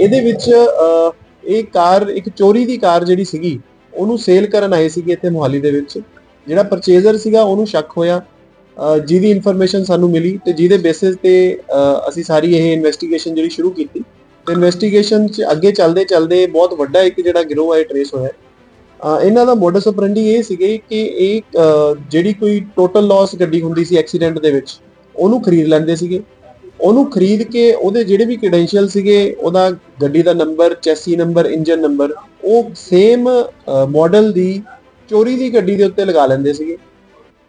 ਇਹਦੇ ਵਿੱਚ ਇਹ ਕਾਰ, ਇੱਕ ਚੋਰੀ ਦੀ ਕਾਰ ਜਿਹੜੀ ਸੀਗੀ, ਉਹਨੂੰ ਸੇਲ ਕਰਨ ਆਏ ਸੀਗੇ ਇੱਥੇ ਮੁਹਾਲੀ ਦੇ ਵਿੱਚ। ਜਿਹੜਾ ਪਰਚੇਜ਼ਰ ਸੀਗਾ, ਉਹਨੂੰ ਸ਼ੱਕ ਹੋਇਆ। ਜਿਹਦੀ ਇਨਫੋਰਮੇਸ਼ਨ ਸਾਨੂੰ ਮਿਲੀ ਤੇ ਜਿਹਦੇ ਬੇਸਿਸ ਤੇ ਅਸੀਂ ਸਾਰੀ ਇਹ ਇਨਵੈਸਟੀਗੇਸ਼ਨ ਜਿਹੜੀ ਸ਼ੁਰੂ ਕੀਤੀ। ਤੇ ਇਨਵੈਸਟੀਗੇਸ਼ਨ 'ਚ ਅੱਗੇ ਚੱਲਦੇ ਚੱਲਦੇ ਬਹੁਤ ਵੱਡਾ ਇੱਕ ਜਿਹੜਾ ਗਿਰੋਹ ਹੈ ਟ੍ਰੇਸ ਹੋਇਆ। ਇਹਨਾਂ ਦਾ ਮੋਡਸ ਆਪਰੈਂਡੀ ਇਹ ਸੀਗੇ ਕਿ ਇਹ ਜਿਹੜੀ ਕੋਈ ਟੋਟਲ ਲਾਸ ਗੱਡੀ ਹੁੰਦੀ ਸੀ ਐਕਸੀਡੈਂਟ ਦੇ ਵਿੱਚ, ਉਹਨੂੰ ਖਰੀਦ ਲੈਂਦੇ ਸੀਗੇ। ਉਹਨੂੰ ਖਰੀਦ ਕੇ ਉਹਦੇ ਜਿਹੜੇ ਵੀ ਕ੍ਰੈਡੈਂਸ਼ੀਅਲ ਸੀਗੇ, ਉਹਦਾ ਗੱਡੀ ਦਾ number chassis number engine number ਉਹ ਸੇਮ ਮਾਡਲ ਦੀ, ਚੋਰੀ ਦੀ ਗੱਡੀ ਦੇ ਉੱਤੇ ਲਗਾ ਲੈਂਦੇ ਸੀਗੇ।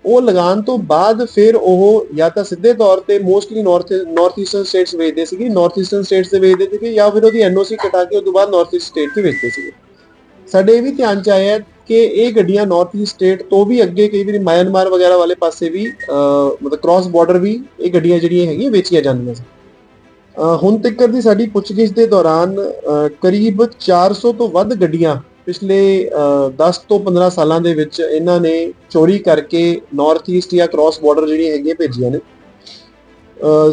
ਉਹ ਲਗਾਉਣ ਤੋਂ ਬਾਅਦ ਫਿਰ ਉਹ ਜਾਂ ਤਾਂ ਸਿੱਧੇ ਤੌਰ ਤੇ mostly north north eastern states ਵੇਚਦੇ ਸੀਗੇ ਨਾਰਥ ਈਸਟਰਨ ਸਟੇਟਸ ਤੇ ਵੇਚਦੇ ਸੀਗੇ ਜਾਂ ਫਿਰ ਉਹਦੀ ਐਨਓਸੀ ਕਟਾ ਕੇ ਉਸ ਤੋਂ ਬਾਅਦ ਨਾਰਥ ਈਸਟ ਸਟੇਟ ਤੇ ਵੇਚਦੇ ਸੀਗੇ। ਸਾਡੇ ਇਹ ਵੀ ਧਿਆਨ ਚ ਆਇਆ ਕਿ ਇਹ ਗੱਡੀਆਂ ਨਾਰਥ ਈਸਟ ਸਟੇਟ ਤੋਂ ਵੀ ਅੱਗੇ ਕਈ ਵਾਰੀ ਮਿਆਂਮਾਰ ਵਗੈਰਾ ਵਾਲੇ ਪਾਸੇ ਵੀ ਮਤਲਬ ਕ੍ਰਾਸ ਬਾਰਡਰ ਵੀ ਇਹ ਗੱਡੀਆਂ ਜਿਹੜੀਆਂ ਹੈਗੀਆਂ ਵੇਚੀਆਂ ਜਾਂਦੀਆਂ ਸੀ। ਹੁਣ ਤੱਕ ਦੀ ਸਾਡੀ ਪੁੱਛਗਿੱਛ ਦੇ ਦੌਰਾਨ ਅਹ, ਕਰੀਬ 400 ਤੋਂ ਵੱਧ ਗੱਡੀਆਂ ਪਿਛਲੇ ਅਹ, 10 ਤੋਂ 15 ਸਾਲਾਂ ਦੇ ਵਿੱਚ ਇਹਨਾਂ ਨੇ ਚੋਰੀ ਕਰਕੇ ਨਾਰਥ ਈਸਟ ਜਾਂ ਕ੍ਰਾਸ ਬਾਰਡਰ ਜਿਹੜੀਆਂ ਹੈਗੀਆਂ ਭੇਜੀਆਂ ਨੇ।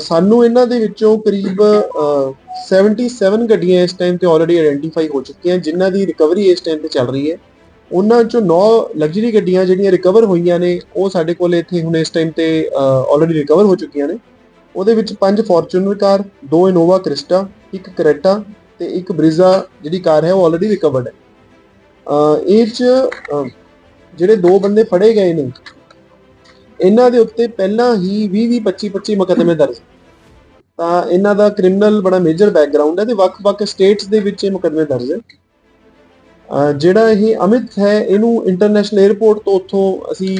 ਸਾਨੂੰ ਇਹਨਾਂ ਦੇ ਵਿੱਚੋਂ ਕਰੀਬ ਅਹ, 77 ਗੱਡੀਆਂ ਇਸ ਟਾਈਮ ਤੇ ਆਲਰੇਡੀ ਆਇਡੈਂਟੀਫਾਈ ਹੋ ਚੁੱਕੀਆਂ ਜਿਨ੍ਹਾਂ ਦੀ ਰਿਕਵਰੀ ਇਸ ਟਾਈਮ ਤੇ ਚੱਲ ਰਹੀ ਹੈ। ਉਹਨਾਂ ਚੋਂ 9 ਲਗਜ਼ਰੀ ਗੱਡੀਆਂ ਜਿਹੜੀਆਂ ਰਿਕਵਰ ਹੋਈਆਂ ਨੇ, ਉਹ ਸਾਡੇ ਕੋਲ ਇੱਥੇ ਹੁਣ ਇਸ ਟਾਈਮ ਤੇ ਆਲਰੇਡੀ ਰਿਕਵਰ ਹੋ ਚੁੱਕੀਆਂ ਨੇ। ਉਹਦੇ ਵਿੱਚ ਪੰਜ ਫੋਰਚੂਨਰ ਕਾਰ, ਦੋ ਇਨੋਵਾ ਕ੍ਰਿਸਟਾ ਇੱਕ ਕਰੇਟਾ ਤੇ ਇੱਕ ਬ੍ਰਿਜ਼ਾ ਜਿਹੜੀ ਕਾਰ ਹੈ, ਉਹ ਆਲਰੇਡੀ ਰਿਕਵਰਡ ਹੈ। ਇਹ ਚ ਜਿਹੜੇ ਦੋ ਬੰਦੇ ਫੜੇ ਗਏ ਨੇ, ਇਹਨਾਂ ਦੇ ਉੱਤੇ ਪਹਿਲਾਂ ਹੀ 20 20 25 25 ਮੁਕੱਦਮੇ ਦਰਜ ਤਾਂ ਇਹਨਾਂ ਦਾ ਕ੍ਰਿਮੀਨਲ ਬੜਾ ਮੇਜਰ ਬੈਕਗ੍ਰਾਉਂਡ ਹੈ ਤੇ ਵੱਖ-ਵੱਖ ਸਟੇਟਸ ਦੇ ਵਿੱਚ ਇਹ ਮੁਕੱਦਮੇ ਦਰਜ ਹੈ। ਜਿਹੜਾ ਇਹ ਅਮਿਤ ਹੈ, ਇਹਨੂੰ ਇੰਟਰਨੈਸ਼ਨਲ 에ਅਰਪੋਰਟ ਤੋਂ ਉੱਥੋਂ ਅਸੀਂ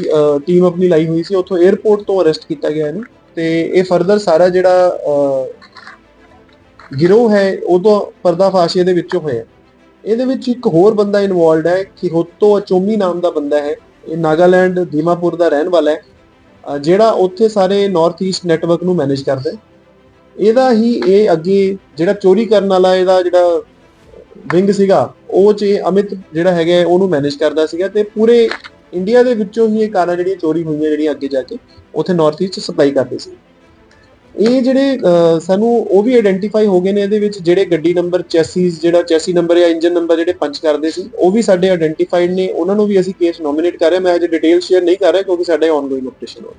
ਟੀਮ ਆਪਣੀ ਲਾਈ ਹੋਈ ਸੀ, ਉੱਥੋਂ 에ਅਰਪੋਰਟ ਤੋਂ ਅਰੈਸਟ ਕੀਤਾ ਗਿਆ ਇਹਨੂੰ। ਤੇ ਇਹ ਫਰਦਰ ਸਾਰਾ ਜਿਹੜਾ ਗਿਰੋਹ ਹੈ, ਉਹ ਤੋਂ ਪਰਦਾਫਾਸ਼ ਇਹਦੇ ਵਿੱਚੋਂ ਹੋਇਆ। ਇਹਦੇ ਵਿੱਚ ਇੱਕ ਹੋਰ ਬੰਦਾ ਇਨਵੋਲਡ ਹੈ ਕਿਹੋਤੋ ਅਚੋਮੀ ਨਾਮ ਦਾ ਬੰਦਾ ਹੈ। ਇਹ ਨਾਗਾਲੈਂਡ, ਦੀਮਾਪੁਰ ਦਾ ਰਹਿਣ ਵਾਲਾ ਹੈ। ਜਿਹੜਾ ਉੱਥੇ ਸਾਰੇ ਨਾਰਥ ਈਸਟ ਨੈਟਵਰਕ ਨੂੰ ਮੈਨੇਜ ਕਰਦਾ ਇਹਦਾ ਹੀ ਇਹ ਅੱਗੇ ਜਿਹੜਾ ਚੋਰੀ ਕਰਨ ਵਾਲਾ, ਇਹਦਾ ਜਿਹੜਾ ਵਿੰਗ ਸੀਗਾ ਉਹ ਚ ਅਮਿਤ ਜਿਹੜਾ ਹੈਗਾ ਉਹਨੂੰ ਮੈਨੇਜ ਕਰਦਾ ਸੀਗਾ ਤੇ ਪੂਰੇ ਇੰਡੀਆ ਦੇ ਵਿੱਚੋਂ ਹੀ ਇਹ ਕਾਰਾਂ ਜਿਹੜੀਆਂ ਚੋਰੀ ਹੋਈਆਂ ਜਿਹੜੀਆਂ ਅੱਗੇ ਜਾ ਕੇ ਉੱਥੇ ਨਾਰਥ ਈਸਟ ਸਪਲਾਈ ਕਰਦੇ ਸੀ। ਇਹ ਜਿਹੜੇ ਸਾਨੂੰ ਉਹ ਵੀ ਆਇਡੈਂਟੀਫਾਈ ਹੋ ਗਏ ਨੇ ਇਹਦੇ ਵਿੱਚ ਜਿਹੜੇ ਗੱਡੀ ਨੰਬਰ ਚੈਸੀਸ ਜਿਹੜਾ ਚੈਸੀ ਨੰਬਰ ਜਾਂ ਇੰਜਨ ਨੰਬਰ ਜਿਹੜੇ ਪੰਚ ਕਰਦੇ ਸੀ, ਉਹ ਵੀ ਸਾਡੇ ਆਇਡੈਂਟੀਫਾਈਡ ਨੇ। ਉਹਨਾਂ ਨੂੰ ਵੀ ਅਸੀਂ ਕੇਸ ਨੋਮੀਨੇਟ ਕਰ ਰਹੇ ਮੈਂ ਅਜੇ ਡਿਟੇਲ ਸ਼ੇਅਰ ਨਹੀਂ ਕਰ ਰਿਹਾ ਕਿਉਂਕਿ ਸਾਡਾ ਆਨਗੋਇੰਗ ਆਪਰੇਸ਼ਨ ਹੋ ਰਿਹਾ